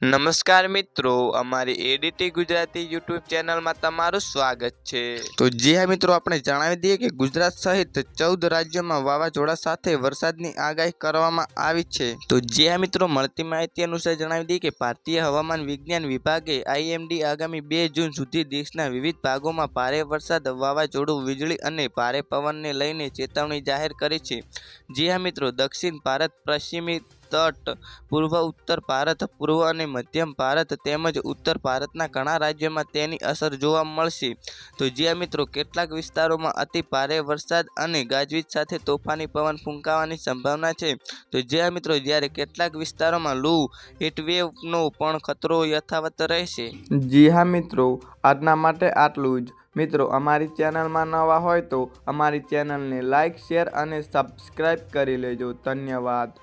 નમસ્કાર મિત્રો, અમારી એડીટી ગુજરાતી યુટ્યુબ ચેનલમાં તમારું સ્વાગત છે. તો જે હા મિત્રો, આપણે જણાવી દઈએ કે ગુજરાત સહિત ચૌદ રાજ્યોમાં વાવાઝોડા સાથે વરસાદની આગાહી કરવામાં આવી છે. તો જે હા મિત્રો, મળતી માહિતી અનુસાર જણાવી દઈએ કે ભારતીય હવામાન વિજ્ઞાન વિભાગે આઈએમડી આગામી બે જૂન સુધી દેશના વિવિધ ભાગોમાં ભારે વરસાદ, વાવાઝોડું, વીજળી અને ભારે પવનને લઈને ચેતવણી જાહેર કરી છે. જે હા મિત્રો, દક્ષિણ ભારત, પશ્ચિમી તટ, પૂર્વ, ઉત્તર ભારત, પૂર્વ અને મધ્યમ ભારત તેમજ ઉત્તર ભારતના ઘણા રાજ્યોમાં તેની અસર જોવા મળશે. તો જ્યાં મિત્રો, કેટલાક વિસ્તારોમાં અતિ ભારે વરસાદ અને ગાજવીજ સાથે તોફાની પવન ફૂંકાવાની સંભાવના છે. તો જ્યાં મિત્રો, જ્યારે કેટલાક વિસ્તારોમાં લૂ, હીટવેવનો પણ ખતરો યથાવત રહેશે. જી હા મિત્રો, આજના માટે આટલું જ. મિત્રો, અમારી ચેનલમાં નવા હોય તો અમારી ચેનલને લાઇક શેર અને સબસ્ક્રાઈબ કરી લેજો. ધન્યવાદ.